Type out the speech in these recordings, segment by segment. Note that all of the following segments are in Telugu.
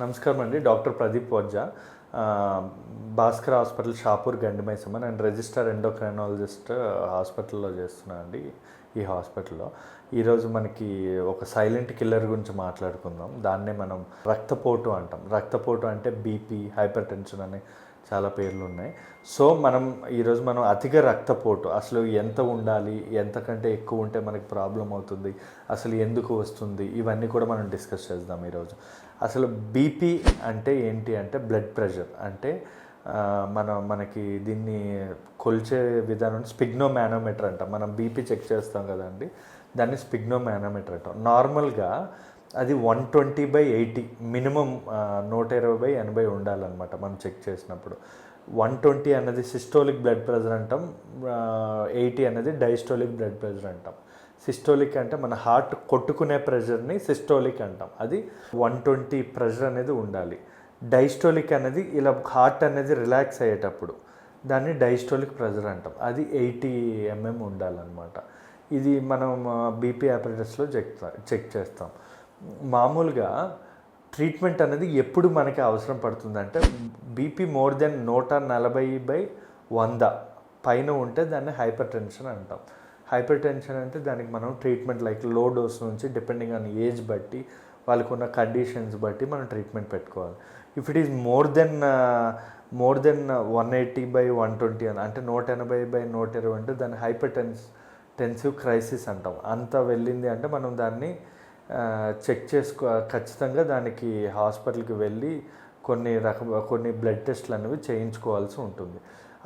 నమస్కారం అండి. Doctor Pradeep Vajja Bhaskar hospital Shapur Gandimaisamma. నేను రిజిస్టర్ ఎండోక్రైనాలజిస్ట్ హాస్పిటల్లో చేస్తున్నాను అండి ఈ హాస్పిటల్లో. ఈరోజు మనకి ఒక సైలెంట్ కిల్లర్ గురించి మాట్లాడుకుందాం. దాన్నే మనం రక్తపోటు అంటాం. రక్తపోటు అంటే బీపీ హైపర్ టెన్షన్ అనే చాలా పేర్లు ఉన్నాయి సో మనం ఈరోజు మనం అతిగా రక్తపోటు అసలు ఎంత ఉండాలి ఎంతకంటే ఎక్కువ ఉంటే మనకి ప్రాబ్లం అవుతుంది అసలు ఎందుకు వస్తుంది ఇవన్నీ కూడా మనం డిస్కస్ చేద్దాం ఈరోజు. అసలు బీపీ అంటే ఏంటి అంటే బ్లడ్ ప్రెషర్. అంటే మనం మన మనకి దీన్ని కొలిచే విధానం స్పిగ్నో మేనోమీటర్ అంటాం. మనం బీపీ చెక్ చేస్తాం కదండి దాన్ని స్పిగ్నో మేనోమీటర్ అంటాం. నార్మల్గా అది one twenty by eighty. Minimum నూట ఇరవై బై ఎనభై ఉండాలన్నమాట మనం చెక్ చేసినప్పుడు. వన్ ట్వంటీ అన్నది సిస్టోలిక్ బ్లడ్ ప్రెషర్ అంటాం ఎయిటీ అనేది డైస్టోలిక్ బ్లడ్ ప్రెషర్ అంటాం. సిస్టోలిక్ అంటే మన హార్ట్ కొట్టుకునే ప్రెషర్ని సిస్టోలిక్ అంటాం. అది వన్ ట్వంటీ ప్రెషర్ అనేది ఉండాలి. డైస్టోలిక్ అనేది ఇలా హార్ట్ అనేది రిలాక్స్ అయ్యేటప్పుడు దాన్ని డైస్టోలిక్ ప్రెషర్ అంటాం. అది ఎయిటీ ఎంఎం ఉండాలన్నమాట. ఇది మనం బీపీ ఆపరేటర్స్లో చెక్ చెక్ చేస్తాం. మామూలుగా ట్రీట్మెంట్ అనేది ఎప్పుడు మనకి అవసరం పడుతుందంటే బీపీ మోర్ దెన్ నూట నలభై బై వంద పైన ఉంటే దాన్ని హైపర్ టెన్షన్ అంటాం. హైపర్ టెన్షన్ అంటే దానికి మనం ట్రీట్మెంట్ లైక్లో డోస్ నుంచి డిపెండింగ్ ఆన్ ఏజ్ బట్టి వాళ్ళకు ఉన్న కండిషన్స్ బట్టి మనం ట్రీట్మెంట్ పెట్టుకోవాలి. If it is more than more than one eighty by one twenty అని అంటే నూట ఎనభై బై నూట ఇరవై అంటే దాన్ని హైపర్ టెన్స్ టెన్సివ్ క్రైసిస్ అంటాం. అంత వెళ్ళింది అంటే మనం దాన్ని చెక్ చేసుకో ఖచ్చితంగా దానికి హాస్పిటల్కి వెళ్ళి కొన్ని రకం కొన్ని బ్లడ్ టెస్ట్లు అనేవి చేయించుకోవాల్సి ఉంటుంది.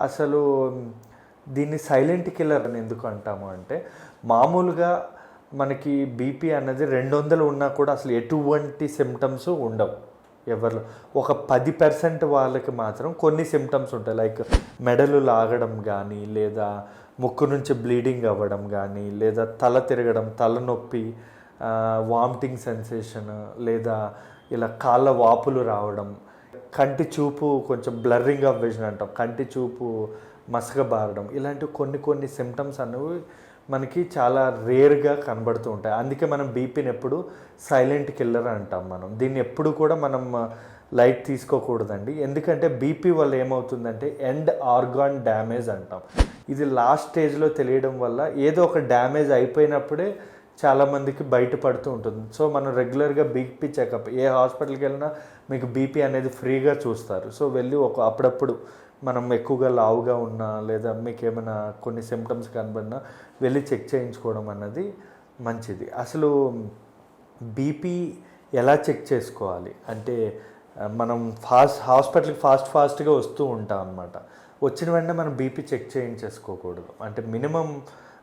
అసలు దీన్ని సైలెంట్ కిల్లర్ అని ఎందుకు అంటాము అంటే మామూలుగా మనకి బీపీ అన్నది రెండు వందలు ఉన్నా కూడా అసలు ఎటువంటి సిమ్టమ్స్ ఉండవు. ఎవరిలో ఒక పది పర్సెంట్ వాళ్ళకి మాత్రం కొన్ని సిమ్టమ్స్ ఉంటాయి. లైక్ మెడలు లాగడం కానీ లేదా ముక్కు నుంచి బ్లీడింగ్ అవ్వడం కానీ లేదా తల తిరగడం తలనొప్పి వామిటింగ్ సెన్సేషన్ లేదా ఇలా కాళ్ళ వాపులు రావడం కంటి చూపు కొంచెం బ్లర్రింగ్ ఆఫ్ విజన్ అంటాం. కంటి చూపు మసకబారడం ఇలాంటి కొన్ని కొన్ని సిమ్టమ్స్ అనేవి మనకి చాలా రేర్గా కనబడుతూ ఉంటాయి. అందుకే మనం బీపీని ఎప్పుడు సైలెంట్ కిల్లర్ అంటాం మనం. దీన్ని ఎప్పుడు కూడా మనం లైట్ తీసుకోకూడదండి. ఎందుకంటే బీపీ వల్ల ఏమవుతుందంటే ఎండ్ ఆర్గాన్ డ్యామేజ్ అంటాం. ఇది లాస్ట్ స్టేజ్లో తెలియడం వల్ల ఏదో ఒక డ్యామేజ్ అయిపోయినప్పుడే చాలామందికి బయటపడుతూ ఉంటుంది. సో మనం రెగ్యులర్గా బీపీ చెకప్ ఏ హాస్పిటల్కి వెళ్ళినా మీకు బీపీ అనేది ఫ్రీగా చూస్తారు. సో వెళ్ళి ఒక అప్పుడప్పుడు మనం ఎక్కువగా లావుగా ఉన్నా లేదా మీకు ఏమైనా కొన్ని సిమ్టమ్స్ కనబడినా వెళ్ళి చెక్ చేయించుకోవడం అన్నది మంచిది. అసలు బీపీ ఎలా చెక్ చేసుకోవాలి? అంటే మనం ఫాస్ట్ హాస్పిటల్కి ఫాస్ట్ ఫాస్ట్గా వస్తూ ఉంటాం అనమాట వచ్చిన వెంటనే మనం బీపీ చెక్ చేయించేసుకోకూడదు. అంటే మినిమం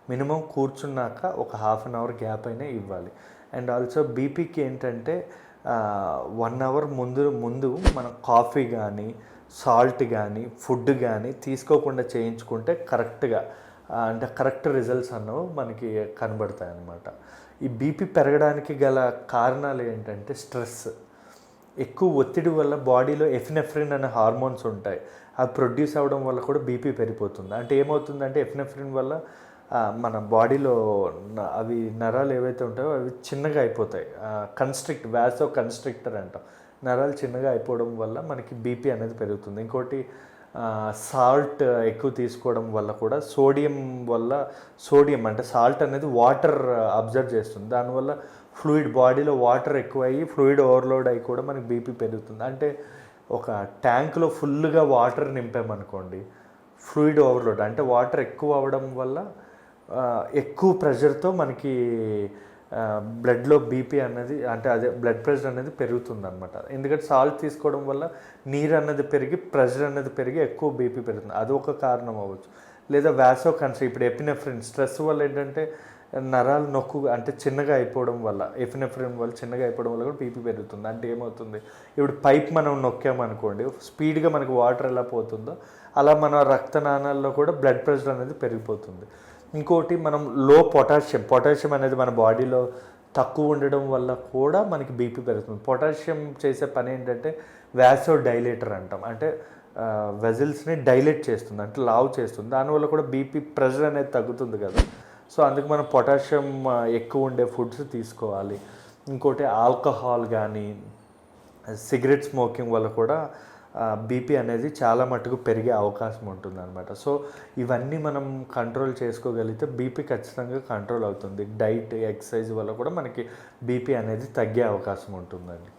మినిమం కూర్చున్నాక ఒక హాఫ్ అన్ అవర్ గ్యాప్ అయినా ఇవ్వాలి. అండ్ ఆల్సో బీపీకి ఏంటంటే వన్ అవర్ ముందు ముందు మనం కాఫీ కానీ సాల్ట్ కానీ ఫుడ్ కానీ తీసుకోకుండా చేయించుకుంటే కరెక్ట్గా అంటే కరెక్ట్ రిజల్ట్స్ అన్నవి మనకి కనబడతాయి అన్నమాట ఈ బీపీ పెరగడానికి గల కారణాలు ఏంటంటే స్ట్రెస్. ఎక్కువ ఒత్తిడి వల్ల బాడీలో ఎఫినెఫ్రిన్ అనే హార్మోన్స్ ఉంటాయి. అవి ప్రొడ్యూస్ అవ్వడం వల్ల కూడా బీపీ పెరిగిపోతుంది. అంటే ఏమవుతుందంటే ఎఫినెఫ్రిన్ వల్ల మన బాడీలో అవి నరాలు ఏవైతే ఉంటాయో అవి చిన్నగా అయిపోతాయి. కన్స్ట్రిక్ట్ వ్యాసో కన్స్ట్రిక్టర్ అంటాం. నరాలు చిన్నగా అయిపోవడం వల్ల మనకి బీపీ అనేది పెరుగుతుంది. ఇంకోటి సాల్ట్ ఎక్కువ తీసుకోవడం వల్ల కూడా సోడియం వల్ల సోడియం అంటే సాల్ట్ అనేది వాటర్ అబ్జర్వ్ చేస్తుంది. దానివల్ల ఫ్లూయిడ్ బాడీలో వాటర్ ఎక్కువ అయ్యి ఫ్లూయిడ్ ఓవర్లోడ్ అయ్యి కూడా మనకి బీపీ పెరుగుతుంది. అంటే ఒక ట్యాంక్లో ఫుల్గా వాటర్ నింపామనుకోండి ఫ్లూయిడ్ ఓవర్లోడ్ అంటే వాటర్ ఎక్కువ అవ్వడం వల్ల ఎక్కువ ప్రెషర్తో మనకి బ్లడ్లో బీపీ అనేది అంటే అదే బ్లడ్ ప్రెషర్ అనేది పెరుగుతుంది అనమాట ఎందుకంటే సాల్ట్ తీసుకోవడం వల్ల నీరు అన్నది పెరిగి ప్రెషర్ అనేది పెరిగి ఎక్కువ బీపీ పెరుగుతుంది. అది ఒక కారణం అవ్వచ్చు. లేదా వ్యాసో కన్సర్ ఇప్పుడు ఎపినెఫ్రిన్ స్ట్రెస్ వల్ల ఏంటంటే నరాలు నొక్కు అంటే చిన్నగా అయిపోవడం వల్ల ఎఫినెఫ్రిన్ వల్ల చిన్నగా అయిపోవడం వల్ల కూడా బీపీ పెరుగుతుంది. అంటే ఏమవుతుంది? ఇప్పుడు పైప్ మనం నొక్కామనుకోండి స్పీడ్గా మనకి వాటర్ ఎలా పోతుందో అలా మన రక్తనాళాల్లో కూడా బ్లడ్ ప్రెషర్ అనేది పెరిగిపోతుంది. ఇంకోటి మనం లో పొటాషియం పొటాషియం అనేది మన బాడీలో తక్కువ ఉండడం వల్ల కూడా మనకి బీపీ పెరుగుతుంది. పొటాషియం చేసే పని ఏంటంటే వ్యాసో డైలేటర్ అంటాం అంటే వెజిల్స్ని డైలేట్ చేస్తుంది. అంటే లావ్ చేస్తుంది. దానివల్ల కూడా బీపీ ప్రెషర్ అనేది తగ్గుతుంది కదా. సో అందుకు మనం పొటాషియం ఎక్కువ ఉండే ఫుడ్స్ తీసుకోవాలి. ఇంకోటి ఆల్కహాల్ కానీ సిగరెట్ స్మోకింగ్ వల్ల కూడా బీపీ అనేది చాలా మటుకు పెరిగే అవకాశం ఉంటుంది అనమాట సో ఇవన్నీ మనం కంట్రోల్ చేసుకోగలిగితే బీపీ ఖచ్చితంగా కంట్రోల్ అవుతుంది. డైట్ ఎక్సర్సైజ్ వల్ల కూడా మనకి బీపీ అనేది తగ్గే అవకాశం ఉంటుందండి.